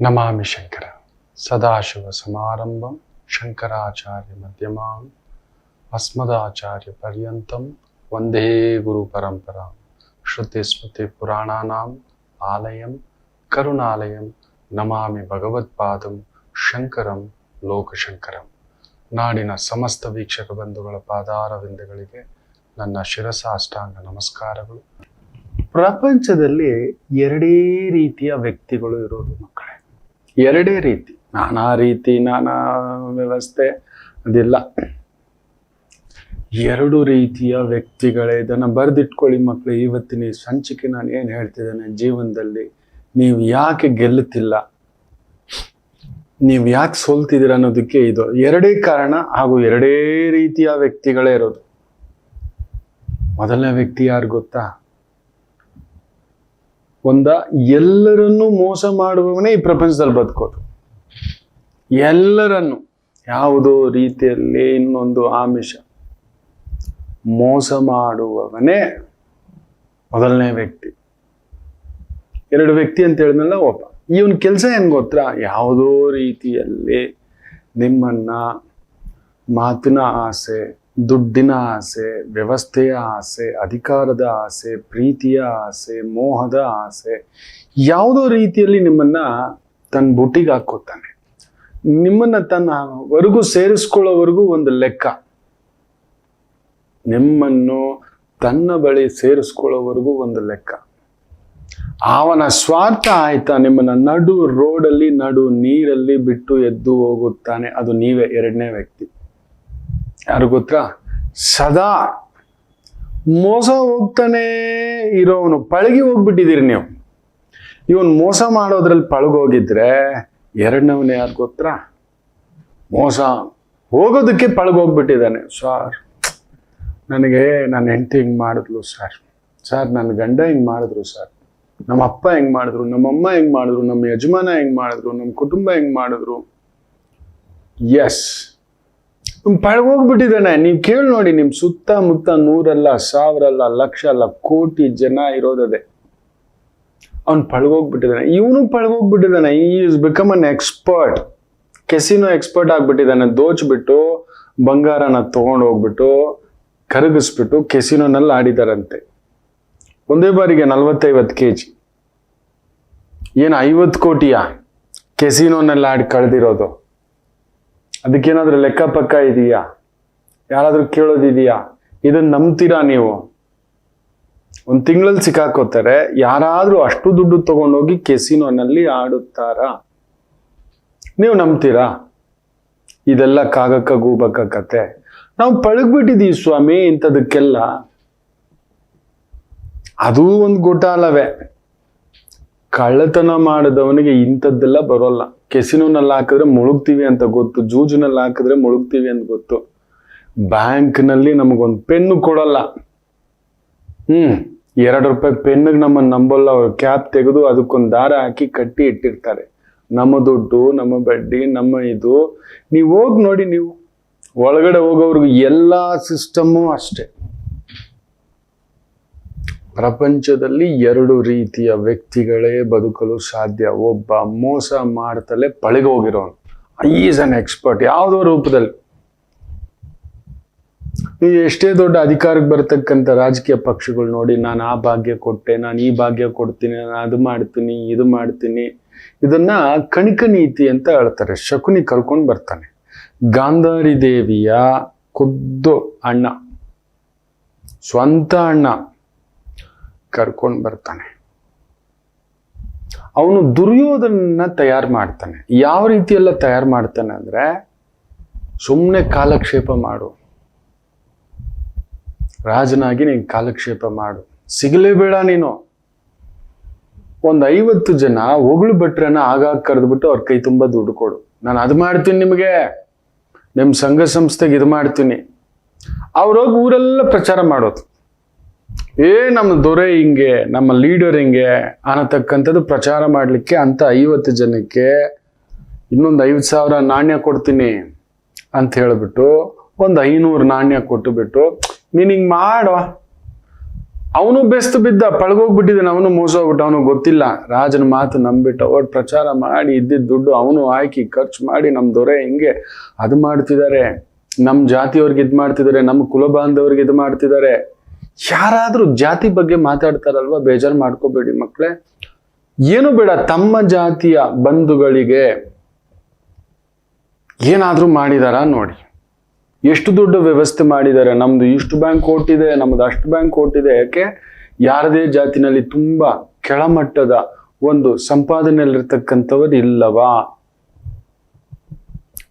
ನಮಾಮಿ ಶಂಕರ ಸದಾಶಿವ ಸಮಾರಂಭಂ ಶಂಕರಾಚಾರ್ಯ ಮಧ್ಯಮಾಂ ಅಸ್ಮದಾಚಾರ್ಯ ಪರ್ಯಂತಂ ವಂದೇ ಗುರು ಪರಂಪರಾ ಶ್ರುತಿ ಸ್ಮೃತಿ ಪುರಾಣಾನಾಂ ಆಲಯಂ ಕರುಣಾಲಯಂ ನಮಾಮಿ ಭಗವತ್ಪಾದಂ ಶಂಕರಂ ಲೋಕಶಂಕರಂ ನಾಡಿನ ಸಮಸ್ತ ವೀಕ್ಷಕ ಬಂಧುಗಳ ಪಾದಾರವಿಂದಗಳಿಗೆ ನನ್ನ ಶಿರಸಾಷ್ಟಾಂಗ ನಮಸ್ಕಾರಗಳು. ಪ್ರಪಂಚದಲ್ಲಿ ಎರಡೇ ರೀತಿಯ ವ್ಯಕ್ತಿಗಳು ಇರೋದು ಮಕ್ಕಳೇ. ಎರಡೇ ರೀತಿ, ನಾನಾ ರೀತಿ, ನಾನಾ ವ್ಯವಸ್ಥೆ, ಅದಿಲ್ಲ. ಎರಡು ರೀತಿಯ ವ್ಯಕ್ತಿಗಳೇ, ಇದನ್ನು ಬರೆದಿಟ್ಕೊಳ್ಳಿ ಮಕ್ಕಳು ಇವತ್ತಿನ ಸಂಚಿಕೆ ನಾನು ಏನು ಹೇಳ್ತಿದ್ದೇನೆ, ಜೀವನದಲ್ಲಿ ನೀವು ಯಾಕೆ ಗೆಲ್ಲುತ್ತಿಲ್ಲ? ನೀವು ಯಾಕೆ ಸೋಲ್ತಿದ್ದೀರ ಅನ್ನೋದಕ್ಕೆ ಇದು ಎರಡೇ ಕಾರಣ ಹಾಗೂ ಎರಡೇ ರೀತಿಯ ವ್ಯಕ್ತಿಗಳೇ ಇರೋದು. ಮೊದಲನೇ ವ್ಯಕ್ತಿ ಯಾರು ಗೊತ್ತಾ? ಒಂದ ಎಲ್ಲರನ್ನು ಮೋಸ ಮಾಡುವವನೇ ಈ ಪ್ರಪಂಚದಲ್ಲಿ ಬದುಕೋದು. ಎಲ್ಲರನ್ನು, ಯಾವುದೋ ರೀತಿಯಲ್ಲಿ ಇನ್ನೊಂದು ಆಮಿಷ. ಮೋಸ ಮಾಡುವವನೇ ಮೊದಲನೇ ವ್ಯಕ್ತಿ. ಎರಡು ವ್ಯಕ್ತಿ ಅಂತ ಹೇಳಿದ್ನಲ್ಲ ಒಬ್ಬ. ಇವನ್ ಕೆಲಸ ಏನ್ ಗೊತ್ತಾ? ಯಾವುದೋ ರೀತಿಯಲ್ಲಿ ನಿಮ್ಮನ್ನ ಮಾತಿನ ಆಸೆ ದುಡ್ಡಿನ ಆಸೆ, ವ್ಯವಸ್ಥೆಯ ಆಸೆ, ಅಧಿಕಾರದ ಆಸೆ, ಪ್ರೀತಿಯ ಆಸೆ, ಮೋಹದ ಆಸೆ, ಯಾವುದೋ ರೀತಿಯಲ್ಲಿ ನಿಮ್ಮನ್ನು ತನ್ನ ಬುಟ್ಟಿಗೆ ಹಾಕೋತಾನೆ. ನಿಮ್ಮನ್ನ ತನ್ನವರೆಗೂ ಸೇರಿಸ್ಕೊಳ್ಳೋವರೆಗೂ ಒಂದು ಲೆಕ್ಕ. ನಿಮ್ಮನ್ನು ತನ್ನ ಬಳಿ ಸೇರಿಸ್ಕೊಳ್ಳೋವರೆಗೂ ಒಂದು ಲೆಕ್ಕ. ಅವನ ಸ್ವಾರ್ಥ ಆಯ್ತಾ ನಿಮ್ಮನ್ನ ನಡು ರೋಡಲ್ಲಿ, ನಡು ನೀರಲ್ಲಿ ಬಿಟ್ಟು ಎದ್ದು ಹೋಗುತ್ತಾನೆ. ಅದು ನೀವೇ, ಎರಡನೇ ವ್ಯಕ್ತಿ. ಯಾರು ಗೊತ್ತಾ? ಸದಾ ಮೋಸ ಹೋಗ್ತಾನೆ ಇರೋವನು. ಪಳಗಿ ಹೋಗ್ಬಿಟ್ಟಿದ್ದೀರಿ ನೀವು. ಇವನು ಮೋಸ ಮಾಡೋದ್ರಲ್ಲಿ ಪಳಗೋಗಿದ್ರೆ ಎರಡನವನು ಯಾರು ಗೊತ್ತಾ? ಮೋಸ ಹೋಗೋದಕ್ಕೆ ಪಳಗೋಗ್ಬಿಟ್ಟಿದ್ದಾನೆ. ಸಾರ್, ನನಗೆ ನನ್ನ ಹೆಂಡತಿ ಹಿಂಗೆ ಮಾಡಿದ್ಲು ಸರ್. ಸರ್, ನನ್ನ ಗಂಡ ಹಿಂಗೆ ಮಾಡಿದ್ರು ಸರ್. ನಮ್ಮ ಅಪ್ಪ ಹೆಂಗೆ ಮಾಡಿದ್ರು ನಮ್ಮಮ್ಮ ಹೆಂಗೆ ಮಾಡಿದ್ರು, ನಮ್ಮ ಯಜಮಾನ ಹೆಂಗೆ ಮಾಡಿದ್ರು, ನಮ್ಮ ಕುಟುಂಬ ಹೆಂಗೆ ಮಾಡಿದ್ರು? ಎಸ್ ಪಳಗೋಗ್ಬಿಟ್ಟಿದ್ದಾನೆ. ನೀವು ಕೇಳಿ ನೋಡಿ, ನಿಮ್ ಸುತ್ತಮುತ್ತ ನೂರಲ್ಲ ಸಾವಿರ ಅಲ್ಲ ಲಕ್ಷ ಅಲ್ಲ ಕೋಟಿ ಜನ ಇರೋದದೆ. ಅವ್ನು ಪಳಗೋಗ್ಬಿಟ್ಟಿದ್ದಾನೆ. ಇವನು ಪಳಗೋಗ್ಬಿಟ್ಟಿದ್ದಾನೆ. ಈ is become an expert casino expert ಆಗ್ಬಿಟ್ಟಿದ್ದಾನೆ. ದೋಚ್ಬಿಟ್ಟು, ಬಂಗಾರನ ತಗೊಂಡು ಹೋಗ್ಬಿಟ್ಟು ಕರಗಿಸ್ಬಿಟ್ಟು ಕೆಸಿನೋನಲ್ಲಿ ಆಡಿದಾರಂತೆ. ಒಂದೇ ಬಾರಿಗೆ ನಲ್ವತ್ತೈವತ್ತು ಕೆ ಜಿ ಏನು ಐವತ್ತು ಕೋಟಿಯ? ಕೆಸಿನೋನಲ್ಲಿ ಆಡಿ ಕಳೆದಿರೋದು. ಅದಕ್ಕೇನಾದ್ರೂ ಲೆಕ್ಕ ಪಕ್ಕ ಇದೆಯಾ? ಯಾರಾದರೂ ಕೇಳೋದಿದೆಯಾ? ಇದನ್ನ ನಂಬ್ತೀರಾ ನೀವು? ಒಂದು ತಿಂಗಳಲ್ಲಿ ಸಿಕ್ಕಾಕೋತಾರೆ, ಯಾರಾದರೂ ಅಷ್ಟು ದುಡ್ಡು ತಗೊಂಡೋಗಿ ಕೆಸಿನೋನಲ್ಲಿ ಆಡುತ್ತಾರಾ? ನೀವು ನಂಬ್ತೀರಾ? ಇದೆಲ್ಲ ಕಾಗಕ್ಕ ಗೂಬಕ್ಕ ಕತೆ. ನಾವು ಪಳಗ್ಬಿಟ್ಟಿದೀವಿ ಸ್ವಾಮಿ ಇಂಥದಕ್ಕೆಲ್ಲ. ಅದೂ ಒಂದು ಗೋಟಾಲವೇ. ಕಳ್ಳತನ ಮಾಡಿದವನಿಗೆ ಇಂಥದ್ದೆಲ್ಲ ಬರೋಲ್ಲ. ಕೆಸಿನೋನಲ್ಲಿ ಹಾಕಿದ್ರೆ ಮುಳುಗ್ತೀವಿ ಅಂತ ಗೊತ್ತು, ಜೂಜಿನಲ್ಲಿ ಹಾಕಿದ್ರೆ ಮುಳುಗ್ತೀವಿ ಅಂತ ಗೊತ್ತು. ಬ್ಯಾಂಕ್ನಲ್ಲಿ ನಮಗೊಂದು ಪೆನ್ನು ಕೊಡಲ್ಲ. ಹ್ಮ್, ಎರಡು ರೂಪಾಯಿ ಪೆನ್ನಿಗೆ ನಮ್ಮನ್ನು ನಂಬಲ್ಲ ಅವ್ರು ಕ್ಯಾಪ್ ತೆಗೆದು ಅದಕ್ಕೊಂದು ದಾರ ಹಾಕಿ ಕಟ್ಟಿ ಇಟ್ಟಿರ್ತಾರೆ. ನಮ್ಮ ದುಡ್ಡು, ನಮ್ಮ ಬಡ್ಡಿ, ನಮ್ಮ ಇದು. ನೀವು ಹೋಗಿ ನೋಡಿ ನೀವು. ಒಳಗಡೆ ಹೋಗೋವ್ರಿಗೆ ಎಲ್ಲ ಸಿಸ್ಟಮ್ಮು ಅಷ್ಟೇ. ಪ್ರಪಂಚದಲ್ಲಿ ಎರಡು ರೀತಿಯ ವ್ಯಕ್ತಿಗಳೇ ಬದುಕಲು ಸಾಧ್ಯ. ಒಬ್ಬ ಮೋಸ ಮಾಡ್ತಲೇ ಪಳಗೋಗಿರೋನು. ಈಸ್ ಅನ್ ಎಕ್ಸ್ಪರ್ಟ್ ಯಾವುದೋ ರೂಪದಲ್ಲಿ. ನೀವು ಎಷ್ಟೇ ದೊಡ್ಡ ಅಧಿಕಾರಕ್ಕೆ ಬರ್ತಕ್ಕಂಥ ರಾಜಕೀಯ ಪಕ್ಷಗಳು ನೋಡಿ, ನಾನು ಆ ಭಾಗ್ಯ ಕೊಟ್ಟೆ, ನಾನು ಈ ಭಾಗ್ಯ ಕೊಡ್ತೀನಿ, ನಾನು ಅದು ಮಾಡ್ತೀನಿ, ಇದು ಮಾಡ್ತೀನಿ. ಇದನ್ನ ಕಣಿಕ ನೀತಿ ಅಂತ ಹೇಳ್ತಾರೆ. ಶಕುನಿ ಕರ್ಕೊಂಡು ಬರ್ತಾನೆ. ಗಾಂಧಾರಿ ದೇವಿಯ ಖುದ್ದು ಅಣ್ಣ. ಸ್ವಂತ ಅಣ್ಣ. ಕರ್ಕೊಂಡು ಬರ್ತಾನೆ. ಅವನು ದುರ್ಯೋಧನನ್ನ ತಯಾರು ಮಾಡ್ತಾನೆ. ಯಾವ ರೀತಿಯೆಲ್ಲ ತಯಾರು ಮಾಡ್ತಾನೆ ಅಂದ್ರೆ ಸುಮ್ಮನೆ ಕಾಲಕ್ಷೇಪ ಮಾಡು. ರಾಜನಾಗಿ ನೀನು ಕಾಲಕ್ಷೇಪ ಮಾಡು. ಸಿಗಲೇಬೇಡ ನೀನು. ಒಂದು ಐವತ್ತು ಜನ ಹೊಗಳು ಭಟ್ರನ್ನ ಆಗಾಗ ಕರೆದ್ಬಿಟ್ಟು ಅವ್ರ ಕೈ ತುಂಬ ದುಡ್ಡು ಕೊಡು. ನಾನು ಅದು ಮಾಡ್ತೀನಿ ನಿಮಗೆ. ನಿಮ್ಮ ಸಂಘ ಸಂಸ್ಥೆಗೆ ಇದು ಮಾಡ್ತೀನಿ. ಅವ್ರೋಗಿ ಊರೆಲ್ಲ ಪ್ರಚಾರ ಮಾಡೋದು. ಏ, ನಮ್ಮ ದೊರೆ ಹಿಂಗೆ, ನಮ್ಮ ಲೀಡರ್ ಹಿಂಗೆ, ಅನ್ನತಕ್ಕಂಥದ್ದು ಪ್ರಚಾರ ಮಾಡಲಿಕ್ಕೆ ಅಂತ ಐವತ್ತು ಜನಕ್ಕೆ ಇನ್ನೊಂದು ಐವತ್ತು ಸಾವಿರ ನಾಣ್ಯ ಕೊಡ್ತೀನಿ ಅಂತ ಹೇಳಿಬಿಟ್ಟು, ಒಂದು ಐನೂರು ನಾಣ್ಯ ಕೊಟ್ಟುಬಿಟ್ಟು, ನೀನು ಹಿಂಗೆ ಮಾಡುವ. ಅವನು ಬೆಸ್ತು ಬಿದ್ದ, ಪಳಗೋಗ್ಬಿಟ್ಟಿದ್ದಾನೆ, ಅವನು ಮೋಸ ಹೋಗ್ಬಿಟ್ಟು ಅವನು ಗೊತ್ತಿಲ್ಲ. ರಾಜನ ಮಾತು ನಂಬಿಟ್ಟು ಒಟ್ಟು ಪ್ರಚಾರ ಮಾಡಿ ಇದ್ದಿದ್ದ ದುಡ್ಡು ಅವನು ಹಾಕಿ ಖರ್ಚು ಮಾಡಿ ನಮ್ಮ ದೊರೆ ಹಿಂಗೆ ಅದು ಮಾಡ್ತಿದ್ದಾರೆ. ನಮ್ಮ ಜಾತಿಯವ್ರಿಗೆ ಇದು ಮಾಡ್ತಿದ್ದಾರೆ ನಮ್ಮ ಕುಲ ಬಾಂಧವ್ರಿಗೆ ಇದು ಮಾಡ್ತಿದ್ದಾರೆ. ಯಾರಾದ್ರೂ ಜಾತಿ ಬಗ್ಗೆ ಮಾತಾಡ್ತಾರಲ್ವಾ? ಬೇಜಾರು ಮಾಡ್ಕೋಬೇಡಿ ಮಕ್ಕಳೇ ಏನು ಬೇಡ, ತಮ್ಮ ಜಾತಿಯ ಬಂಧುಗಳಿಗೆ ಏನಾದರೂ ಮಾಡಿದಾರ ನೋಡಿ. ಎಷ್ಟು ದೊಡ್ಡ ವ್ಯವಸ್ಥೆ ಮಾಡಿದ್ದಾರೆ ನಮ್ದು ಇಷ್ಟು ಬ್ಯಾಂಕ್ ಕೊಟ್ಟಿದೆ, ನಮ್ದು ಅಷ್ಟು ಬ್ಯಾಂಕ್ ಕೊಟ್ಟಿದೆ. ಯಾಕೆ? ಯಾರದೇ ಜಾತಿನಲ್ಲಿ ತುಂಬಾ ಕೆಳಮಟ್ಟದ ಒಂದು ಸಂಪಾದನೆಯಲ್ಲಿರ್ತಕ್ಕಂಥವ್ರು ಇಲ್ಲವಾ?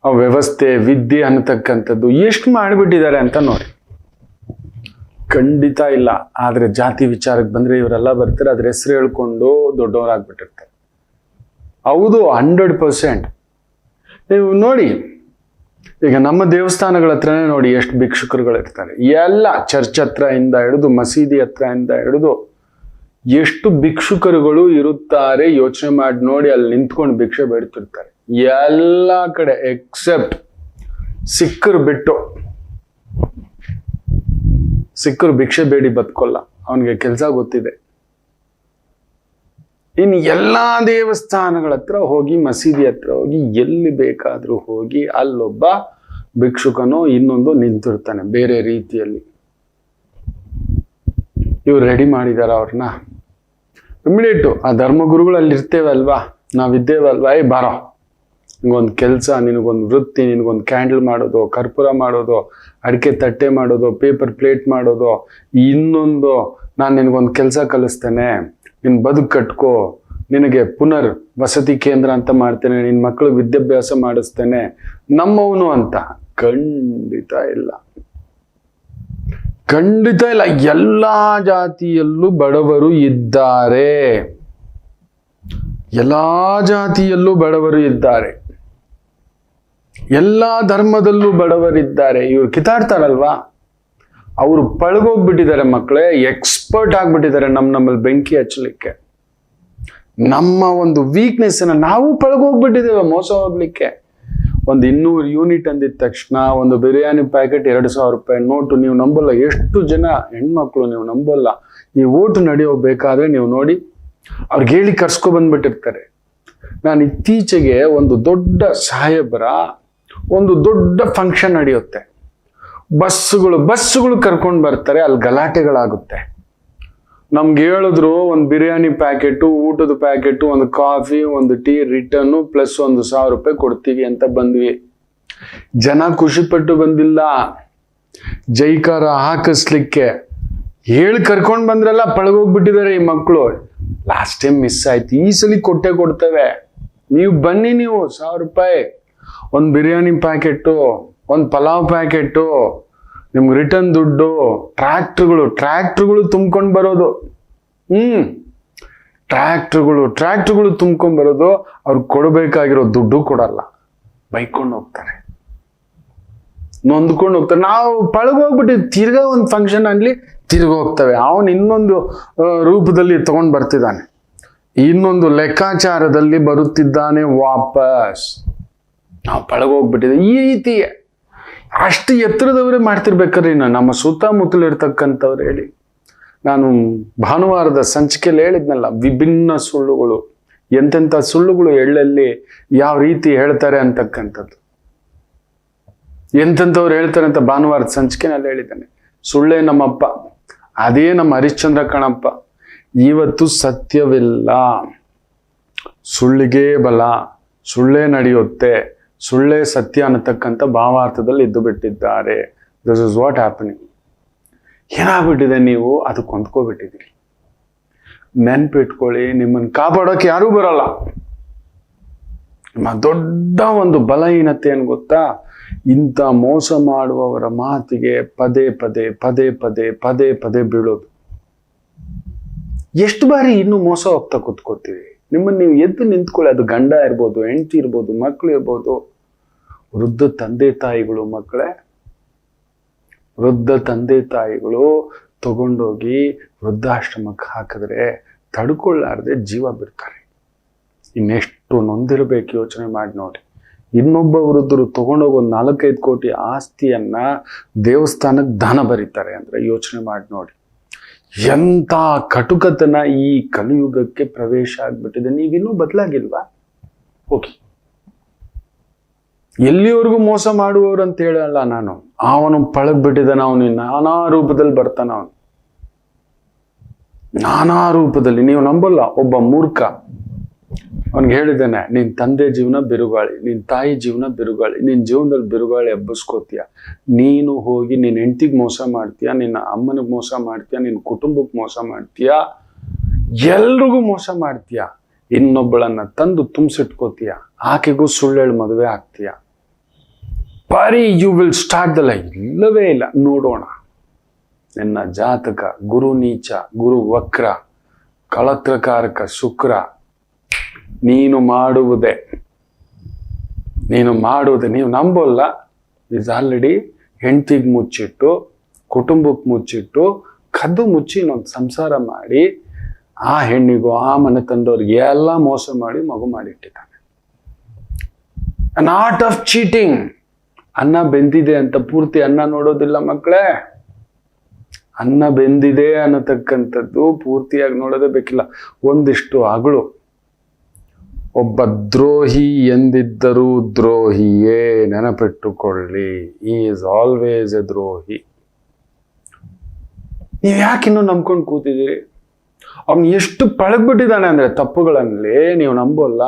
ಆ ವ್ಯವಸ್ಥೆ, ವಿದ್ಯೆ ಅನ್ನತಕ್ಕಂಥದ್ದು ಎಷ್ಟು ಮಾಡಿಬಿಟ್ಟಿದ್ದಾರೆ ಅಂತ ನೋಡಿ. ಖಂಡಿತ ಇಲ್ಲ. ಆದರೆ ಜಾತಿ ವಿಚಾರಕ್ಕೆ ಬಂದ್ರೆ ಇವರೆಲ್ಲ ಬರ್ತಾರೆ, ಅದ್ರ ಹೆಸರು ಹೇಳ್ಕೊಂಡು ದೊಡ್ಡವರಾಗ್ಬಿಟ್ಟಿರ್ತಾರೆ. ಹೌದು ಹಂಡ್ರೆಡ್ ಪರ್ಸೆಂಟ್ ನೀವು ನೋಡಿ, ಈಗ ನಮ್ಮ ದೇವಸ್ಥಾನಗಳ ಹತ್ರನೇ ನೋಡಿ ಎಷ್ಟು ಭಿಕ್ಷುಕರುಗಳಿರ್ತಾರೆ. ಎಲ್ಲ ಚರ್ಚ್ ಹತ್ರ ಇಂದ ಹಿಡಿದು, ಮಸೀದಿ ಹತ್ರ ಇಂದ ಹಿಡಿದು ಎಷ್ಟು ಭಿಕ್ಷುಕರುಗಳು ಇರುತ್ತಾರೆ ಯೋಚನೆ ಮಾಡಿ ನೋಡಿ ಅಲ್ಲಿ ನಿಂತ್ಕೊಂಡು ಭಿಕ್ಷೆ ಬೇಡ್ತಿರ್ತಾರೆ. ಎಲ್ಲ ಕಡೆ ಎಕ್ಸೆಪ್ಟ್ ಸಿಕ್ಕರು ಬಿಟ್ಟು. ಸಿಕ್ಕರು ಭಿಕ್ಷೆ ಬೇಡಿ ಬದುಕೊಲ್ಲ. ಅವನಿಗೆ ಕೆಲಸ ಗೊತ್ತಿದೆ. ಇನ್ನು ಎಲ್ಲಾ ದೇವಸ್ಥಾನಗಳ ಹತ್ರ ಹೋಗಿ, ಮಸೀದಿ ಹತ್ರ ಹೋಗಿ, ಎಲ್ಲಿ ಬೇಕಾದರೂ ಹೋಗಿ, ಅಲ್ಲೊಬ್ಬ ಭಿಕ್ಷುಕನೋ ಇನ್ನೊಂದು ನಿಂತಿರ್ತಾನೆ ಬೇರೆ ರೀತಿಯಲ್ಲಿ. ಇವ್ರು ರೆಡಿ ಮಾಡಿದಾರ ಅವ್ರನ್ನ. ಇಮಿಡಿಯೇಟು ಆ ಧರ್ಮಗುರುಗಳು ಅಲ್ಲಿ ಇರ್ತೇವೆ ಅಲ್ವಾ ನಾವಿದ್ದೇವೆ ಅಲ್ವಾ ಏ, ಬಾರೋ. ನಿನಗೊಂದು ಕೆಲಸ, ನಿನಗೊಂದು ವೃತ್ತಿ, ನಿನಗೊಂದು ಕ್ಯಾಂಡಲ್ ಮಾಡೋದು, ಕರ್ಪೂರ ಮಾಡೋದು, ಅಡಿಕೆ ತಟ್ಟೆ ಮಾಡೋದು ಪೇಪರ್ ಪ್ಲೇಟ್ ಮಾಡೋದು, ಇನ್ನೊಂದು ನಾನು ನಿನಗೊಂದು ಕೆಲಸ ಕಲಿಸ್ತೇನೆ. ನಿನ್ನ ಬದುಕು ಕಟ್ಕೋ. ನಿನಗೆ ಪುನರ್ ವಸತಿ ಕೇಂದ್ರ ಅಂತ ಮಾಡ್ತೇನೆ. ನಿನ್ನ ಮಕ್ಕಳು ವಿದ್ಯಾಭ್ಯಾಸ ಮಾಡಿಸ್ತೇನೆ. ನಮ್ಮವನು ಅಂತ. ಖಂಡಿತ ಇಲ್ಲ. ಖಂಡಿತ ಇಲ್ಲ. ಎಲ್ಲ ಜಾತಿಯಲ್ಲೂ ಬಡವರು ಇದ್ದಾರೆ. ಎಲ್ಲಾ ಜಾತಿಯಲ್ಲೂ ಬಡವರು ಇದ್ದಾರೆ. ಎಲ್ಲಾ ಧರ್ಮದಲ್ಲೂ ಬಡವರಿದ್ದಾರೆ. ಇವರು ಕಿತಾಡ್ತಾರಲ್ವಾ ಅವರು ಪಳಗೋಗ್ಬಿಟ್ಟಿದ್ದಾರೆ ಮಕ್ಕಳೇ ಎಕ್ಸ್ಪರ್ಟ್ ಆಗ್ಬಿಟ್ಟಿದ್ದಾರೆ ನಮ್ಮ ನಮ್ಮಲ್ಲಿ ಬೆಂಕಿ ಹಚ್ಚಲಿಕ್ಕೆ. ನಮ್ಮ ಒಂದು ವೀಕ್ನೆಸ್ಸನ್ನು ನಾವು ಪಳಗೋಗ್ಬಿಟ್ಟಿದ್ದೇವೆ ಮೋಸ ಹೋಗ್ಲಿಕ್ಕೆ. ಒಂದು ಇನ್ನೂರು ಯೂನಿಟ್ ಅಂದಿದ ತಕ್ಷಣ ಒಂದು ಬಿರಿಯಾನಿ ಪ್ಯಾಕೆಟ್ ಎರಡು ಸಾವಿರ ರೂಪಾಯಿ ನೋಟು ನೀವು ನಂಬಲ್ಲ. ಎಷ್ಟು ಜನ ಹೆಣ್ಮಕ್ಳು ನೀವು ನಂಬಲ್ಲ. ಈ ಓಟು ನಡೆಯೋಬೇಕಾದ್ರೆ ನೀವು ನೋಡಿ, ಅವ್ರಿಗೆ ಹೇಳಿ ಕರ್ಸ್ಕೊ ಬಂದ್ಬಿಟ್ಟಿರ್ತಾರೆ. ನಾನು ಇತ್ತೀಚೆಗೆ ಒಂದು ದೊಡ್ಡ ಸಾಹೇಬರ ಒಂದು ದೊಡ್ಡ ಫಂಕ್ಷನ್ ನಡೆಯುತ್ತೆ. ಬಸ್ಸುಗಳು ಬಸ್ಸುಗಳು ಕರ್ಕೊಂಡು ಬರ್ತಾರೆ, ಅಲ್ಲಿ ಗಲಾಟೆಗಳಾಗುತ್ತೆ. ನಮ್ಗೆ ಹೇಳಿದ್ರು ಒಂದು ಬಿರಿಯಾನಿ ಪ್ಯಾಕೆಟು, ಊಟದ ಪ್ಯಾಕೆಟು, ಒಂದು ಕಾಫಿ ಒಂದು ಟೀ ರಿಟರ್ನು ಪ್ಲಸ್ ಒಂದು ಸಾವಿರ ರೂಪಾಯಿ ಕೊಡ್ತೀವಿ ಅಂತ ಬಂದ್ವಿ. ಜನ ಖುಷಿಪಟ್ಟು ಬಂದಿಲ್ಲ. ಜೈಕಾರ ಹಾಕಿಸ್ಲಿಕ್ಕೆ. ಹೇಳಿ ಕರ್ಕೊಂಡು ಬಂದ್ರಲ್ಲ ಪಳಗೋಗ್ಬಿಟ್ಟಿದ್ದಾರೆ ಈ ಮಕ್ಕಳು ಲಾಸ್ಟ್ ಟೈಮ್ ಮಿಸ್ ಆಯ್ತು. ಈ ಸಲ ಕೊಟ್ಟೆ ಕೊಡ್ತೇವೆ. ನೀವು ಬನ್ನಿ ನೀವು, ಸಾವಿರ ರೂಪಾಯಿ. ಒಂದು ಬಿರಿಯಾನಿ ಪ್ಯಾಕೆಟು ಒಂದು ಪಲಾವ್ ಪ್ಯಾಕೆಟು ನಿಮ್ಗೆ ರಿಟರ್ನ್ ದುಡ್ಡು, ಟ್ರ್ಯಾಕ್ಟ್ರುಗಳು ಟ್ರ್ಯಾಕ್ಟ್ರುಗಳು ತುಂಬ್ಕೊಂಡು ಬರೋದು. ಹ್ಮ್. ಟ್ರ್ಯಾಕ್ಟ್ರುಗಳು ಟ್ರ್ಯಾಕ್ಟ್ರುಗಳು ತುಂಬ್ಕೊಂಡು ಬರೋದು ಅವ್ರಿಗೆ ಕೊಡಬೇಕಾಗಿರೋ ದುಡ್ಡು ಕೊಡಲ್ಲ. ಬೈಕೊಂಡು ಹೋಗ್ತಾರೆ. ನೊಂದ್ಕೊಂಡು ಹೋಗ್ತಾರೆ. ನಾವು ಪಳಗೋಗ್ಬಿಟ್ಟು ತಿರ್ಗಾ ಒಂದು ಫಂಕ್ಷನ್ ಆಗಲಿ ತಿರ್ಗೋಗ್ತವೆ ಅವನು ಇನ್ನೊಂದು ರೂಪದಲ್ಲಿ ತಗೊಂಡು ಬರ್ತಿದ್ದಾನೆ. ಇನ್ನೊಂದು ಲೆಕ್ಕಾಚಾರದಲ್ಲಿ ಬರುತ್ತಿದ್ದಾನೆ ವಾಪಸ್. ನಾವು ಪಳಗೋಗ್ಬಿಟ್ಟಿದ್ದೀವಿ ಈ ರೀತಿ ಅಷ್ಟು ಎತ್ತರದವರೇ ಮಾಡ್ತಿರ್ಬೇಕಾದ್ರೆ ಇನ್ನು ನಮ್ಮ ಸುತ್ತಮುತ್ತಲಿರ್ತಕ್ಕಂಥವ್ರು ಹೇಳಿ. ನಾನು ಭಾನುವಾರದ ಸಂಚಿಕೆಯಲ್ಲಿ ಹೇಳಿದ್ನಲ್ಲ, ವಿಭಿನ್ನ ಸುಳ್ಳುಗಳು, ಎಂತೆಂಥ ಸುಳ್ಳುಗಳು ಎಳ್ಳಲ್ಲಿ ಯಾವ ರೀತಿ ಹೇಳ್ತಾರೆ ಅಂತಕ್ಕಂಥದ್ದು. ಎಂತೆಂಥವ್ರು ಹೇಳ್ತಾರೆ ಅಂತ ಭಾನುವಾರದ ಸಂಚಿಕೆನಲ್ಲಿ ಹೇಳಿದ್ದಾನೆ. ಸುಳ್ಳೇ ನಮ್ಮಪ್ಪ, ಅದೇ ನಮ್ಮ ಹರಿಶ್ಚಂದ್ರ ಕಣಪ್ಪ. ಇವತ್ತು ಸತ್ಯವಿಲ್ಲ. ಸುಳ್ಳಿಗೆ ಬಲ, ಸುಳ್ಳೇ ನಡೆಯುತ್ತೆ. ಸುಳ್ಳೇ ಸತ್ಯ ಅನ್ನತಕ್ಕಂಥ ಭಾವಾರ್ಥದಲ್ಲಿ ಇದ್ದು ಬಿಟ್ಟಿದ್ದಾರೆ. ದಿಸ್ ಇಸ್ ವಾಟ್ ಹ್ಯಾಪನಿಂಗ್ ಏನಾಗ್ಬಿಟ್ಟಿದೆ ನೀವು? ಅದು ಕೊಂದ್ಕೋಬಿಟ್ಟಿದ್ದೀರಿ. ನೆನ್ಪಿಟ್ಕೊಳ್ಳಿ, ನಿಮ್ಮನ್ನು ಕಾಪಾಡೋಕೆ ಯಾರೂ ಬರಲ್ಲ. ನಿಮ್ಮ ದೊಡ್ಡ ಒಂದು ಬಲಹೀನತೆ ಏನು ಗೊತ್ತಾ? ಇಂಥ ಮೋಸ ಮಾಡುವವರ ಮಾತಿಗೆ ಪದೇ ಪದೇ ಪದೇ ಪದೇ ಪದೇ ಪದೇ ಬೀಳೋದು. ಎಷ್ಟು ಬಾರಿ ಇನ್ನು ಮೋಸ ಹೋಗ್ತಾ ಕೂತ್ಕೋತೀವಿ ನಿಮ್ಮನ್ನು ನೀವು ಎದ್ದು ನಿಂತ್ಕೊಳ್ಳಿ. ಅದು ಗಂಡ ಇರ್ಬೋದು, ಹೆಂಡತಿ ಇರ್ಬೋದು ಮಕ್ಕಳು ಇರ್ಬೋದು. ವೃದ್ಧ ತಂದೆ ತಾಯಿಗಳು ಮಕ್ಕಳೇ, ವೃದ್ಧ ತಂದೆ ತಾಯಿಗಳು ತಗೊಂಡೋಗಿ ವೃದ್ಧಾಶ್ರಮಕ್ಕೆ ಹಾಕಿದ್ರೆ ತಡ್ಕೊಳ್ಳಾರ್ದೆ ಜೀವ ಬಿಡ್ತಾರೆ. ಇನ್ನೆಷ್ಟು ನೊಂದಿರಬೇಕು ಯೋಚನೆ ಮಾಡಿ ನೋಡಿ. ಇನ್ನೊಬ್ಬ ವೃದ್ಧರು ತಗೊಂಡೋಗಿ ನಾಲ್ಕೈದು ಕೋಟಿ ಆಸ್ತಿಯನ್ನ ದೇವಸ್ಥಾನಕ್ಕೆ ದಾನ ಬರೀತಾರೆ ಅಂದ್ರೆ ಯೋಚನೆ ಮಾಡಿ ನೋಡಿ. ಎಂಥ ಕಟುಕತನ ಈ ಕಲಿಯುಗಕ್ಕೆ ಪ್ರವೇಶ ಆಗ್ಬಿಟ್ಟಿದೆ. ನೀವಿನ್ನೂ ಬದಲಾಗಿಲ್ವಾ? ಹೋಗಿ. ಎಲ್ಲಿವರೆಗೂ ಮೋಸ ಮಾಡುವವರು ಅಂತ ಹೇಳಲ್ಲ ನಾನು. ಅವನು ಪಳಗ್ ಬಿಟ್ಟಿದ್ದಾನ ಅವನು ನಾನಾ ರೂಪದಲ್ಲಿ ಬರ್ತಾನ ಅವನು. ನಾನಾ ರೂಪದಲ್ಲಿ. ನೀವು ನಂಬಲ್ಲ, ಒಬ್ಬ ಮೂರ್ಖ. ಅವನಿಗೆ ಹೇಳಿದ್ದಾನೆ ನಿನ್ನ ತಂದೆ ಜೀವನ ಬಿರುಗಾಳಿ, ನಿನ್ ತಾಯಿ ಜೀವನ ಬಿರುಗಾಳಿ, ನಿನ್ ಜೀವನದಲ್ಲಿ ಬಿರುಗಾಳಿ ಹಬ್ಬಸ್ಕೋತೀಯ ನೀನು ಹೋಗಿ ನಿನ್ನ ಹೆಂಡತಿಗೆ ಮೋಸ ಮಾಡ್ತೀಯ, ನಿನ್ನ ಅಮ್ಮನಿಗೆ ಮೋಸ ಮಾಡ್ತೀಯ ನಿನ್ನ ಕುಟುಂಬಕ್ಕೆ ಮೋಸ ಮಾಡ್ತೀಯ? ಎಲ್ರಿಗೂ ಮೋಸ ಮಾಡ್ತೀಯ? ಇನ್ನೊಬ್ಬಳನ್ನ ತಂದು ತುಂಬಿಸಿಟ್ಕೋತೀಯ? ಆಕೆಗೂ ಸುಳ್ಳೇಳು ಮದುವೆ ಆಗ್ತೀಯ? ಬರೀ you will start the life ಇಲ್ಲವೇ ಇಲ್ಲ. ನೋಡೋಣ. ನಿನ್ನ ಜಾತಕ, ಗುರು ನೀಚ, ಗುರು ವಕ್ರ, ಕಳತ್ರಕಾರಕ ಶುಕ್ರ, ನೀನು ಮಾಡುವುದೇ. ನೀನು ಮಾಡುವುದೇ. ನೀವು ನಂಬೋಲ್ಲ. ಇಸ್ ಆಲ್ರೆಡಿ ಹೆಂಡತಿಗೆ ಮುಚ್ಚಿಟ್ಟು ಕುಟುಂಬಕ್ಕೆ ಮುಚ್ಚಿಟ್ಟು, ಕದ್ದು ಮುಚ್ಚಿ ಇನ್ನೊಂದು ಸಂಸಾರ ಮಾಡಿ, ಆ ಹೆಣ್ಣಿಗೂ, ಆ ಮನೆ ತಂದವ್ರಿಗೆ ಎಲ್ಲ ಮೋಸ ಮಾಡಿ ಮಗು ಮಾಡಿಟ್ಟಿದ್ದಾನೆ. ಅನ್ ಆರ್ಟ್ ಆಫ್ ಚೀಟಿಂಗ್ ಅನ್ನ ಬೆಂದಿದೆ ಅಂತ ಪೂರ್ತಿ ಅನ್ನ ನೋಡೋದಿಲ್ಲ ಮಕ್ಕಳೇ ಅನ್ನ ಬೆಂದಿದೆ ಅನ್ನತಕ್ಕಂಥದ್ದು ಪೂರ್ತಿಯಾಗಿ ನೋಡೋದೇ ಬೇಕಿಲ್ಲ. ಒಂದಿಷ್ಟು ಅಗಳು. ಒಬ್ಬ ದ್ರೋಹಿ ಎಂದಿದ್ದರೂ ದ್ರೋಹಿಯೇ ನೆನಪಿಟ್ಟುಕೊಳ್ಳಿ. ಈಸ್ ಆಲ್ವೇಸ್ ಎ ದ್ರೋಹಿ. ನೀವು ಯಾಕಿನ್ನೂ ನಂಬ್ಕೊಂಡು ಕೂತಿದ್ದೀರಿ? ಅವನು ಎಷ್ಟು ಪಳಗ್ಬಿಟ್ಟಿದ್ದಾನೆ ಅಂದರೆ ತಪ್ಪುಗಳಲ್ಲಿ ನೀವು ನಂಬೋಲ್ಲ.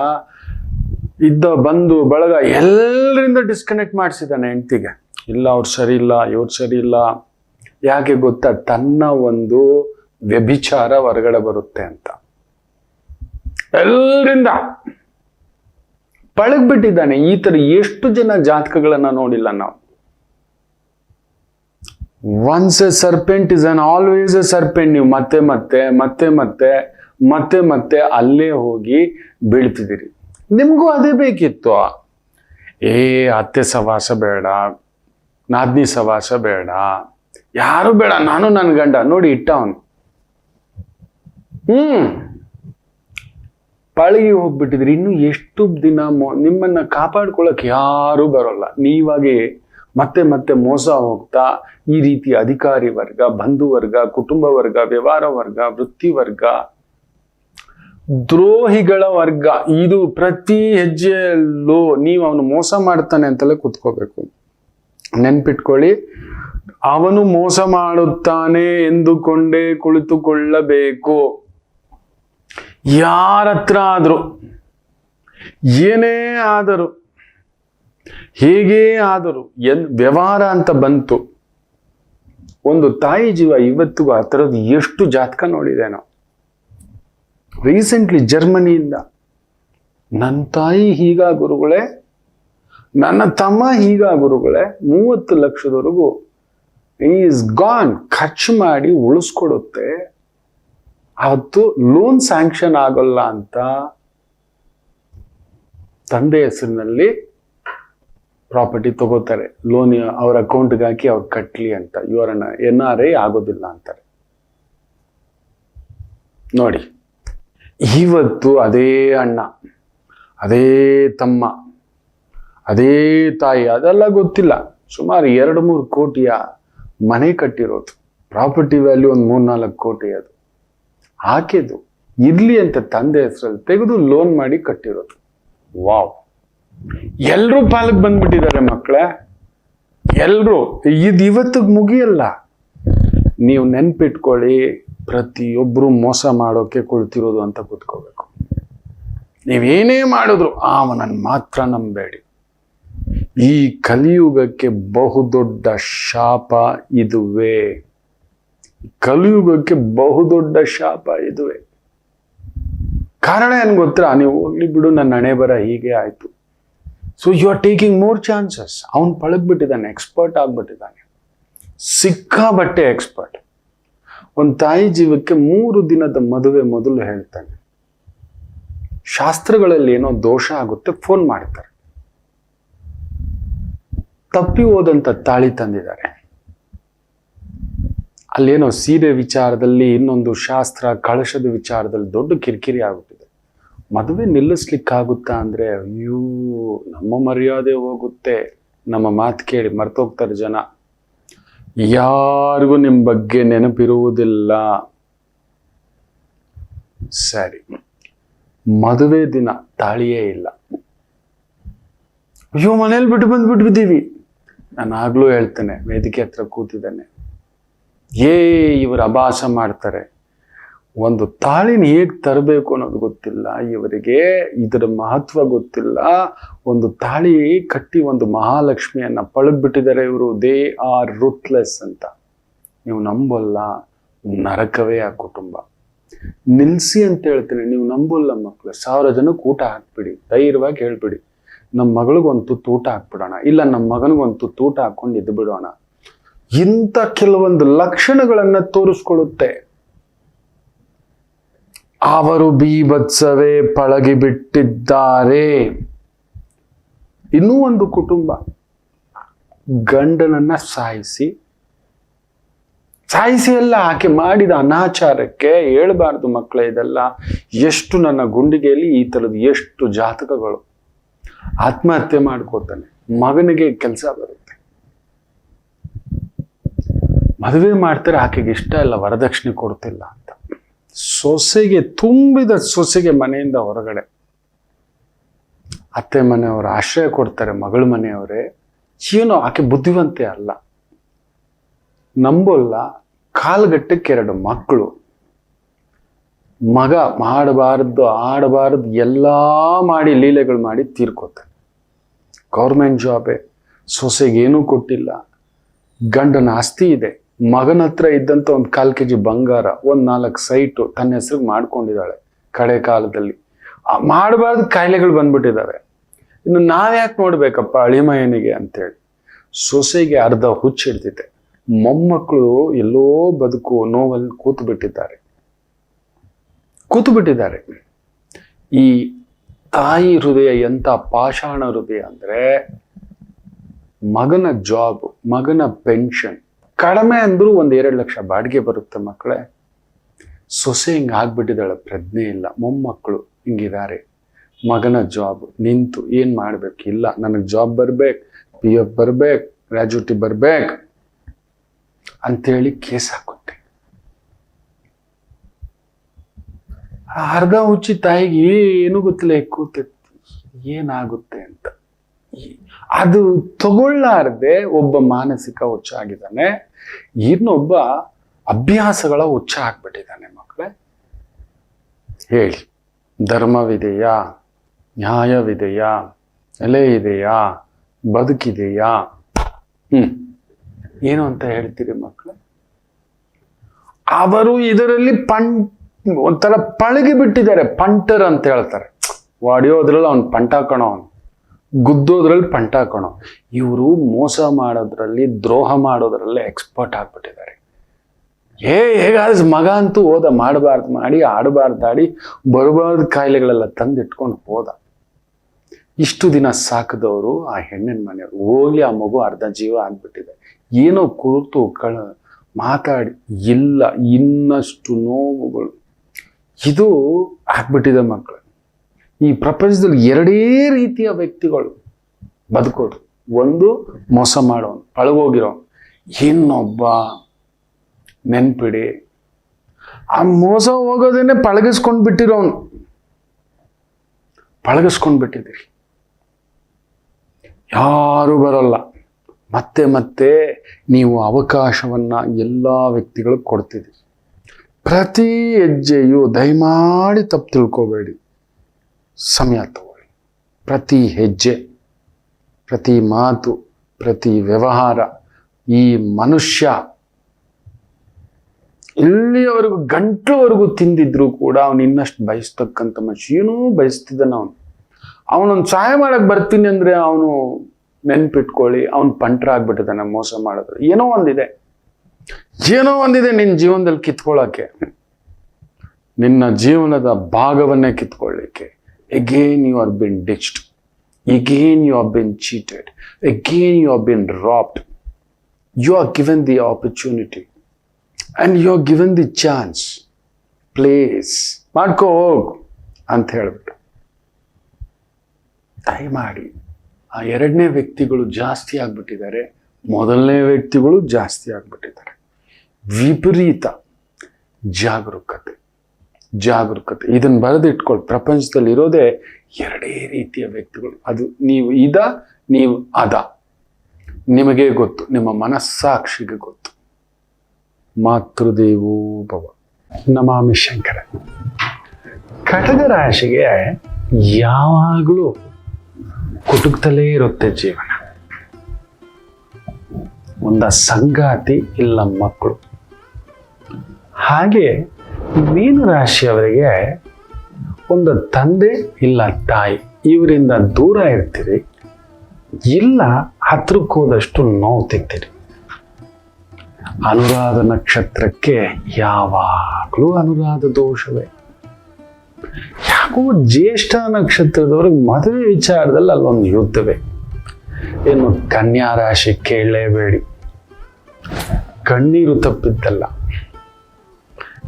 ಇದ್ದ, ಬಂದು, ಬಳಗ ಎಲ್ಲರಿಂದ ಡಿಸ್ಕನೆಕ್ಟ್ ಮಾಡಿಸಿದ್ದಾನೆ ಹೆಂಡ್ತಿಗೆ. ಇಲ್ಲ, ಅವ್ರು ಸರಿ ಇಲ್ಲ, ಇವ್ರು ಸರಿ ಇಲ್ಲ. ಯಾಕೆ ಗೊತ್ತಾ? ತನ್ನ ಒಂದು ವ್ಯಭಿಚಾರ ಹೊರಗಡೆ ಬರುತ್ತೆ ಅಂತ. ಎಲ್ಲರಿಂದ ಪಳಗ್ಬಿಟ್ಟಿದ್ದಾನೆ. ಈ ತರ ಎಷ್ಟು ಜನ ಜಾತಕಗಳನ್ನ ನೋಡಿಲ್ಲ ನಾವು. Once a serpent is an always a serpent ನೀವು ಮತ್ತೆ ಮತ್ತೆ ಮತ್ತೆ ಮತ್ತೆ ಮತ್ತೆ ಮತ್ತೆ, ಅಲ್ಲೇ ಹೋಗಿ ಬೀಳ್ತಿದ್ದೀರಿ. ನಿಮಗೂ ಅದೇ ಬೇಕಿತ್ತು. ಏ, ಅತ್ತೆ ಸವಾಸ ಬೇಡ, ನಾದ್ನಿ ಸವಾಸ ಬೇಡ. ಯಾರು ಬೇಡ, ನಾನು ನನ್ನ ಗಂಡ. ನೋಡಿ ಇಟ್ಟ ಅವನು ಹ್ಮ್. ಪಳಗಿ ಹೋಗ್ಬಿಟ್ಟಿದ್ರಿ. ಇನ್ನು ಎಷ್ಟು ದಿನ ಮೋ, ನಿಮ್ಮನ್ನ ಕಾಪಾಡ್ಕೊಳಕ್ ಯಾರು ಬರೋಲ್ಲ. ನೀವಾಗಿ ಮತ್ತೆ ಮತ್ತೆ ಮೋಸ ಹೋಗ್ತಾ, ಈ ರೀತಿ ಅಧಿಕಾರಿ ವರ್ಗ, ಬಂಧು ವರ್ಗ, ಕುಟುಂಬ ವರ್ಗ, ವ್ಯವಹಾರ ವರ್ಗ, ವೃತ್ತಿ ವರ್ಗ ದ್ರೋಹಿಗಳ ವರ್ಗ. ಇದು ಪ್ರತಿ ಹೆಜ್ಜೆಯಲ್ಲೂ ನೀವು ಅವನು ಮೋಸ ಮಾಡ್ತಾನೆ ಅಂತಲೇ ಕುತ್ಕೋಬೇಕು. ನೆನ್ಪಿಟ್ಕೊಳ್ಳಿ. ಅವನು ಮೋಸ ಮಾಡುತ್ತಾನೆ ಎಂದುಕೊಂಡೇ ಕುಳಿತುಕೊಳ್ಳಬೇಕು. ಯಾರತ್ರ ಆದರೂ, ಏನೇ ಆದರೂ, ಹೇಗೇ ಆದರೂ, ಎನ್, ವ್ಯವಹಾರ ಅಂತ ಬಂತು. ಒಂದು ತಾಯಿ ಜೀವ ಇವತ್ತಿಗೂ ಆ ಥರದ್ದು ಎಷ್ಟು ಜಾತಕ ನೋಡಿದೆ ನಾವು. ರೀಸೆಂಟ್ಲಿ ಜರ್ಮನಿಯಿಂದ ನನ್ನ ತಾಯಿ ಹೀಗ ಗುರುಗಳೇ, ನನ್ನ ತಮ್ಮ ಹೀಗ ಗುರುಗಳೇ, ಮೂವತ್ತು ಲಕ್ಷದವರೆಗೂ ಈಸ್ ಗಾನ್ ಖರ್ಚು ಮಾಡಿ ಉಳಿಸ್ಕೊಡುತ್ತೆ. ಅವತ್ತು ಲೋನ್ ಸ್ಯಾಂಕ್ಷನ್ ಆಗೋಲ್ಲ ಅಂತ ತಂದೆ ಹೆಸರಿನಲ್ಲಿ ಪ್ರಾಪರ್ಟಿ ತಗೋತಾರೆ. ಲೋನ್ ಅವ್ರ ಅಕೌಂಟ್ಗೆ ಹಾಕಿ ಅವ್ರು ಕಟ್ಲಿ ಅಂತ. ಇವರನ್ನ ಎನ್ ಆರ್ ಐ ಆಗೋದಿಲ್ಲ ಅಂತಾರೆ. ನೋಡಿ. ಇವತ್ತು ಅದೇ ಅಣ್ಣ, ಅದೇ ತಮ್ಮ, ಅದೇ ತಾಯಿ, ಅದೆಲ್ಲ ಗೊತ್ತಿಲ್ಲ. ಸುಮಾರು ಎರಡು ಮೂರು ಕೋಟಿಯ ಮನೆ ಕಟ್ಟಿರೋದು. ಪ್ರಾಪರ್ಟಿ ವ್ಯಾಲ್ಯೂ ಒಂದು ಮೂರ್ನಾಲ್ಕು ಕೋಟಿ ಅದು. ಹಾಕಿದ್ದು. ಇರ್ಲಿ ಅಂತ ತಂದೆ ಹೆಸರಲ್ಲಿ ತೆಗೆದು ಲೋನ್ ಮಾಡಿ ಕಟ್ಟಿರೋದು. ವಾವ್. ಎಲ್ಲರೂ ಪಾಲಕ್ ಬಂದ್ಬಿಟ್ಟಿದ್ದಾರೆ ಮಕ್ಕಳೇ ಎಲ್ಲರೂ ಇದು ಇವತ್ತಿಗೆ ಮುಗಿಯಲ್ಲ. ನೀವು ನೆನ್ಪಿಟ್ಕೊಳ್ಳಿ. ಪ್ರತಿಯೊಬ್ಬರು ಮೋಸ ಮಾಡೋಕೆ ಕುಳಿತಿರೋದು ಅಂತ ಕೂತ್ಕೋಬೇಕು. ನೀವೇನೇ ಮಾಡಿದ್ರು ಅವನನ್ನು ಮಾತ್ರ ನಂಬೇಡಿ. ಈ ಕಲಿಯುಗಕ್ಕೆ ಬಹುದೊಡ್ಡ ಶಾಪ ಇದುವೇ. ಕಲಿಯುಗಕ್ಕೆ ಬಹುದೊಡ್ಡ ಶಾಪ ಇದುವೇ. ಕಾರಣ ಏನು ಗೊತ್ತಾ? ನೀವು ಹೋಗ್ಲಿ ಬಿಡು, ನನ್ನ ಹಣೆ ಬರ ಹೀಗೆ ಆಯ್ತು. So you are taking more chances ಅವನು ಪಳಗ್ಬಿಟ್ಟಿದ್ದಾನೆ ಎಕ್ಸ್ಪರ್ಟ್ ಆಗ್ಬಿಟ್ಟಿದ್ದಾನೆ. ಸಿಕ್ಕಾಬಟ್ಟೆ ಎಕ್ಸ್ಪರ್ಟ್ ಒಂದು ತಾಯಿ ಜೀವಕ್ಕೆ ಮೂರು ದಿನದ ಮದುವೆ ಮೊದಲು ಹೇಳ್ತಾನೆ. ಶಾಸ್ತ್ರಗಳಲ್ಲಿ ಏನೋ ದೋಷ ಆಗುತ್ತೆ ಫೋನ್ ಮಾಡ್ತಾರೆ. ತಪ್ಪಿ ಹೋದಂತ ತಾಳಿ ತಂದಿದ್ದಾರೆ. ಅಲ್ಲೇನೋ ಸೀರೆ ವಿಚಾರದಲ್ಲಿ ಇನ್ನೊಂದು ಶಾಸ್ತ್ರ, ಕಳಶದ ವಿಚಾರದಲ್ಲಿ ದೊಡ್ಡ ಕಿರಿಕಿರಿ ಆಗುತ್ತಿದೆ ಮದುವೆ ನಿಲ್ಲಿಸ್ಲಿಕ್ಕಾಗುತ್ತಾ ಅಂದ್ರೆ, ಅಯ್ಯೋ, ನಮ್ಮ ಮರ್ಯಾದೆ ಹೋಗುತ್ತೆ. ನಮ್ಮ ಮಾತು ಕೇಳಿ ಮರ್ತೋಗ್ತಾರೆ ಜನ. ಯಾರಿಗೂ ನಿಮ್ಮ ಬಗ್ಗೆ ನೆನಪಿರುವುದಿಲ್ಲ. ಸರಿ. ಮದುವೆ ದಿನ ತಾಳಿಯೇ ಇಲ್ಲ. ಅಯ್ಯೋ, ಮನೇಲಿ ಬಿಟ್ಟು ಬಂದ್ಬಿಟ್ಬಿದ್ದೀವಿ. ನಾನು ಆಗ್ಲೂ ಹೇಳ್ತೇನೆ, ವೇದಿಕೆ ಹತ್ರ ಕೂತಿದ್ದೇನೆ. ಏ, ಇವರು ಅಭಾಸ ಮಾಡ್ತಾರೆ. ಒಂದು ತಾಳಿನ ಹೇಗೆ ತರಬೇಕು ಅನ್ನೋದು ಗೊತ್ತಿಲ್ಲ. ಇವರಿಗೆ ಇದರ ಮಹತ್ವ ಗೊತ್ತಿಲ್ಲ. ಒಂದು ತಾಳಿ ಕಟ್ಟಿ ಒಂದು ಮಹಾಲಕ್ಷ್ಮಿಯನ್ನು ಪಳಗ್ಬಿಟ್ಟಿದ್ದಾರೆ ಇವರು. ದೇ ಆರ್ ರುತ್ಲೆಸ್ ಅಂತ. ನೀವು ನಂಬಲ್ಲ. ನರಕವೇ ಆ ಕುಟುಂಬ. ನಿಲ್ಸಿ ಅಂತ ಹೇಳ್ತೀನಿ. ನೀವು ನಂಬಲ್ಲ ಮಕ್ಕಳು ಸಾವಿರ ಜನಕ್ಕೆ ಊಟ ಹಾಕ್ಬಿಡಿ. ಧೈರ್ಯವಾಗಿ ಹೇಳ್ಬಿಡಿ. ನಮ್ಮ ಮಗಳಿಗೊಂದು ತುತ್ತು ಊಟ ಹಾಕ್ಬಿಡೋಣ. ಇಲ್ಲ, ನಮ್ಮ ಮಗನಿಗೊಂದು ತುತ್ತು ಊಟ ಹಾಕೊಂಡು ಇದ್ದು ಬಿಡೋಣ ಇಂಥ ಕೆಲವೊಂದು ಲಕ್ಷಣಗಳನ್ನು ತೋರಿಸ್ಕೊಳ್ಳುತ್ತೆ. ಅವರು ಬೀಭತ್ಸವೇ ಪಳಗಿ ಬಿಟ್ಟಿದ್ದಾರೆ ಇನ್ನೂ ಒಂದು ಕುಟುಂಬ ಗಂಡನನ್ನ ಸಾಯಿಸಿ ಸಾಯಿಸಿ ಎಲ್ಲ ಆಕೆ ಮಾಡಿದ ಅನಾಚಾರಕ್ಕೆ ಹೇಳ್ಬಾರ್ದು ಮಕ್ಕಳೇ ಇದೆಲ್ಲ. ಎಷ್ಟು ನನ್ನ ಗುಂಡಿಗೆಯಲ್ಲಿ ಈ ಥರದ್ದು ಎಷ್ಟು ಜಾತಕಗಳು. ಆತ್ಮಹತ್ಯೆ ಮಾಡ್ಕೋತಾನೆ, ಮಗನಿಗೆ ಕೆಲಸ ಬರುತ್ತೆ. ಮದುವೆ ಮಾಡ್ತಾರೆ, ಆಕೆಗೆ ಇಷ್ಟ ಇಲ್ಲ, ವರದಕ್ಷಿಣೆ ಕೊಡ್ತಿಲ್ಲ. ಸೊಸೆಗೆ ತುಂಬಿದ ಸೊಸೆಗೆ ಮನೆಯಿಂದ ಹೊರಗಡೆ. ಅತ್ತೆ ಮನೆಯವರು ಆಶ್ರಯ ಕೊಡ್ತಾರೆ, ಮಗಳ ಮನೆಯವರೇ. ಏನೋ ಆಕೆ ಬುದ್ಧಿವಂತೆ ಅಲ್ಲ. ನಂಬಲ್ಲ ಕಾಲ್ಗಟ್ಟಕ್ಕೆ ಎರಡು ಮಕ್ಕಳು. ಮಗ ಮಾಡಬಾರ್ದು, ಆಡಬಾರ್ದು, ಎಲ್ಲ ಮಾಡಿ, ಲೀಲೆಗಳು ಮಾಡಿ ತೀರ್ಕೋತಾನೆ. ಗೌರ್ಮೆಂಟ್ ಜಾಬೇ. ಸೊಸೆಗೇನೂ ಕೊಟ್ಟಿಲ್ಲ. ಗಂಡನ ಆಸ್ತಿ ಇದೆ. ಮಗನ ಹತ್ರ ಇದ್ದಂತ ಒಂದು ಕಾಲು ಕೆ ಜಿ ಬಂಗಾರ, ಒಂದು ನಾಲ್ಕು ಸೈಟು ತನ್ನ ಹೆಸರಿಗೆ ಮಾಡ್ಕೊಂಡಿದ್ದಾಳೆ ಕಡೆ ಕಾಲದಲ್ಲಿ. ಮಾಡಬಾರ್ದು ಕಾಯಿಲೆಗಳು ಬಂದ್ಬಿಟ್ಟಿದ್ದಾವೆ ಇನ್ನು ನಾವ್ಯಾಕೆ ನೋಡ್ಬೇಕಪ್ಪ ಅಳಿಮಯನಿಗೆ ಅಂತೇಳಿ. ಸೊಸೆಗೆ ಅರ್ಧ ಹುಚ್ಚಿಡ್ತಿದೆ ಮೊಮ್ಮಕ್ಕಳು ಎಲ್ಲೋ ಬದುಕು ನೋವಲ್ಲಿ ಕೂತು ಬಿಟ್ಟಿದ್ದಾರೆ ಕೂತು ಬಿಟ್ಟಿದ್ದಾರೆ ಈ ತಾಯಿ ಹೃದಯ ಎಂಥ ಪಾಷಾಣ ಹೃದಯ ಅಂದ್ರೆ ಮಗನ ಜಾಬ್ ಮಗನ ಪೆನ್ಷನ್ ಕಡಿಮೆ ಅಂದರೂ ಒಂದು ಎರಡು ಲಕ್ಷ ಬಾಡಿಗೆ ಬರುತ್ತೆ ಮಕ್ಕಳೇ. ಸೊಸೆ ಹಿಂಗೆ ಆಗ್ಬಿಟ್ಟಿದ್ದಾಳೆ, ಪ್ರಜ್ಞೆ ಇಲ್ಲ. ಮೊಮ್ಮಕ್ಕಳು ಹಿಂಗಿದ್ದಾರೆ ಮಗನ ಜಾಬ್ ನಿಂತು ಏನು ಮಾಡ್ಬೇಕು? ಇಲ್ಲ, ನನಗೆ ಜಾಬ್ ಬರ್ಬೇಕು ಪಿ ಎಫ್ ಬರ್ಬೇಕು ಗ್ರಾಜುಟಿ ಬರ್ಬೇಕು ಅಂತೇಳಿ ಕೇಸ್ ಹಾಕುತ್ತೆ ಅರ್ಧ ಹುಚ್ಚಿ ತಾಯಿಗೆ ಏನು ಗೊತ್ತಿಲ್ಲ ಕೂತಿತ್ತು ಏನಾಗುತ್ತೆ ಅಂತ. ಅದು ತಗೊಳ್ಳಾರ್ದೆ ಒಬ್ಬ ಮಾನಸಿಕ ಹುಚ್ಚ ಆಗಿದ್ದಾನೆ ಇನ್ನೊಬ್ಬ ಅಭ್ಯಾಸಗಳ ಹುಚ್ಚ ಆಗ್ಬಿಟ್ಟಿದ್ದಾನೆ ಮಕ್ಕಳೇ ಹೇಳಿ. ಧರ್ಮವಿದೆಯಾ? ನ್ಯಾಯವಿದೆಯಾ? ಎಲೆ ಇದೆಯಾ ಬದುಕಿದೆಯಾ? ಹ್ಮ್. ಏನು ಅಂತ ಹೇಳ್ತೀರಿ ಮಕ್ಕಳು ಅವರು ಇದರಲ್ಲಿ ಪಂ, ಒಂಥರ ಪಳಗಿ ಬಿಟ್ಟಿದ್ದಾರೆ ಪಂಟರ್ ಅಂತ ಹೇಳ್ತಾರೆ. ವಾಡಿಯೋದ್ರಲ್ಲಿ ಅವ್ನು ಪಂಟ ಕಣೋ ಅವನು. ಗುದ್ದೋದ್ರಲ್ಲಿ ಪಂಟ ಹಾಕೋಣ. ಇವರು ಮೋಸ ಮಾಡೋದ್ರಲ್ಲಿ, ದ್ರೋಹ ಮಾಡೋದ್ರಲ್ಲಿ ಎಕ್ಸ್ಪರ್ಟ್ ಆಗ್ಬಿಟ್ಟಿದ್ದಾರೆ. ಏ ಹೇಗಾದ್ರೆ ಮಗ ಅಂತೂ ಹೋದ, ಮಾಡಬಾರ್ದು ಮಾಡಿ, ಆಡಬಾರ್ದು ಆಡಿ, ಬರಬಾರ್ದು ಕಾಯಿಲೆಗಳೆಲ್ಲ ತಂದಿಟ್ಕೊಂಡು ಹೋದ. ಇಷ್ಟು ದಿನ ಸಾಕದವರು ಆ ಹೆಣ್ಣಿನ ಮನೆಯವರು. ಹೋಗಿ ಆ ಮಗು ಅರ್ಧ ಜೀವ ಆಗ್ಬಿಟ್ಟಿದೆ. ಏನೋ ಕುರಿತು ಕಳ, ಮಾತಾಡಿ, ಇಲ್ಲ, ಇನ್ನಷ್ಟು ನೋವುಗಳು. ಇದು ಆಗ್ಬಿಟ್ಟಿದೆ ಮಕ್ಕಳು ಈ ಪ್ರಪಂಚದಲ್ಲಿ ಎರಡೇ ರೀತಿಯ ವ್ಯಕ್ತಿಗಳು ಬದುಕೋದು ಒಂದು ಮೋಸ ಮಾಡೋನು ಪಳಗೋಗಿರೋನು ಇನ್ನೊಬ್ಬ ನೆನ್ಪಿಡಿ, ಆ ಮೋಸ ಹೋಗೋದೇನೆ ಪಳಗಿಸ್ಕೊಂಡು ಬಿಟ್ಟಿರೋನು. ಪಳಗಿಸ್ಕೊಂಡು ಬಿಟ್ಟಿದ್ದೀರಿ. ಯಾರು ಬರಲ್ಲ. ಮತ್ತೆ ಮತ್ತೆ ನೀವು ಅವಕಾಶವನ್ನು ಎಲ್ಲ ವ್ಯಕ್ತಿಗಳಿಗೆ ಕೊಡ್ತಿದ್ದೀರಿ. ಪ್ರತಿ ಹೆಜ್ಜೆಯು ದಯಮಾಡಿ ತಪ್ಪು ತಿಳ್ಕೋಬೇಡಿ. ಸಮಯ ತಗೊಳ್ಳಿ. ಪ್ರತಿ ಹೆಜ್ಜೆ, ಪ್ರತಿ ಮಾತು, ಪ್ರತಿ ವ್ಯವಹಾರ ಈ ಮನುಷ್ಯ ಇಲ್ಲಿಯವರೆಗೂ ಗಂಟ್ಲವರೆಗೂ ತಿಂದಿದ್ರು ಕೂಡ ಅವನು ಇನ್ನಷ್ಟು ಬಯಸ್ತಕ್ಕಂಥ ಮನುಷ್ಯ. ಏನೂ ಬಯಸ್ತಿದ್ದಾನೆ ಅವನು. ಅವನೊಂದು ಸಹಾಯ ಮಾಡಕ್ ಬರ್ತೀನಿ ಅಂದ್ರೆ ಅವನು ನೆನ್ಪಿಟ್ಕೊಳ್ಳಿ, ಅವನು ಪಂಟ್ರ ಆಗ್ಬಿಟ್ಟಿದ್ದಾನೆ ಮೋಸ ಮಾಡೋದು. ಏನೋ ಒಂದಿದೆ. ಏನೋ ಒಂದಿದೆ ನಿನ್ನ ಜೀವನದಲ್ಲಿ ಕಿತ್ಕೊಳ್ಳೋಕೆ. ನಿನ್ನ ಜೀವನದ ಭಾಗವನ್ನೇ ಕಿತ್ಕೊಳ್ಳಿಕ್ಕೆ. Again you are been ditched again you are been cheated again you are been wrapped you are given the opportunity and you are given the chance place ಮಾಡ್ಕೋ ಹೋಗು ಅಂತ ಹೇಳ್ಬಿಟ್ಟು. ದಯಮಾಡಿ ಆ ಎರಡನೇ ವ್ಯಕ್ತಿಗಳು ಜಾಸ್ತಿ ಆಗಿಬಿಟ್ಟಿದ್ದಾರೆ. ಮೊದಲನೇ ವ್ಯಕ್ತಿಗಳು ಜಾಸ್ತಿ ಆಗಿಬಿಟ್ಟಿದ್ದಾರೆ. ವಿಪರೀತ ಜಾಗರೂಕತೆ. ಜಾಗರೂಕತೆ. ಇದನ್ನು ಬರೆದಿಟ್ಕೊಳ್ಳಿ ಪ್ರಪಂಚದಲ್ಲಿ ಇರೋದೇ ಎರಡೇ ರೀತಿಯ ವ್ಯಕ್ತಿಗಳು. ಅದು ನೀವು ಇದ, ನೀವು ಅದ. ನಿಮಗೆ ಗೊತ್ತು, ನಿಮ್ಮ ಮನಸ್ಸಾಕ್ಷಿಗೆ ಗೊತ್ತು. ಮಾತೃದೇವೋ ಭವ. ನಮಾಮಿ ಶಂಕರ. ಕಟಕ ರಾಶಿಗೆ ಯಾವಾಗಲೂ ಕುಟುಕ್ತಲೇ ಇರುತ್ತೆ ಜೀವನ. ಒಂದ ಸಂಗಾತಿ ಇಲ್ಲ ಮಕ್ಕಳು. ಹಾಗೆ ಮೀನು ರಾಶಿಯವರಿಗೆ ಒಂದು ತಂದೆ ಇಲ್ಲ ತಾಯಿ, ಇವರಿಂದ ದೂರ ಇರ್ತೀರಿ, ಇಲ್ಲ ಹತ್ರಕ್ಕೆ ಹೋದಷ್ಟು ನೋವು ತಿಂತೀರಿ ಅನುರಾಧ ನಕ್ಷತ್ರಕ್ಕೆ ಯಾವಾಗಲೂ ಅನುರಾಧ ದೋಷವೇ. ಯಾಕೋ ಜ್ಯೇಷ್ಠ ನಕ್ಷತ್ರದವ್ರಿಗೆ ಮದುವೆ ವಿಚಾರದಲ್ಲಿ ಅಲ್ಲೊಂದು ಯುದ್ಧವೇ. ಏನು ಕನ್ಯಾ ರಾಶಿ ಕೇಳಲೇಬೇಡಿ. ಕಣ್ಣೀರು ತಪ್ಪಿದ್ದಲ್ಲ.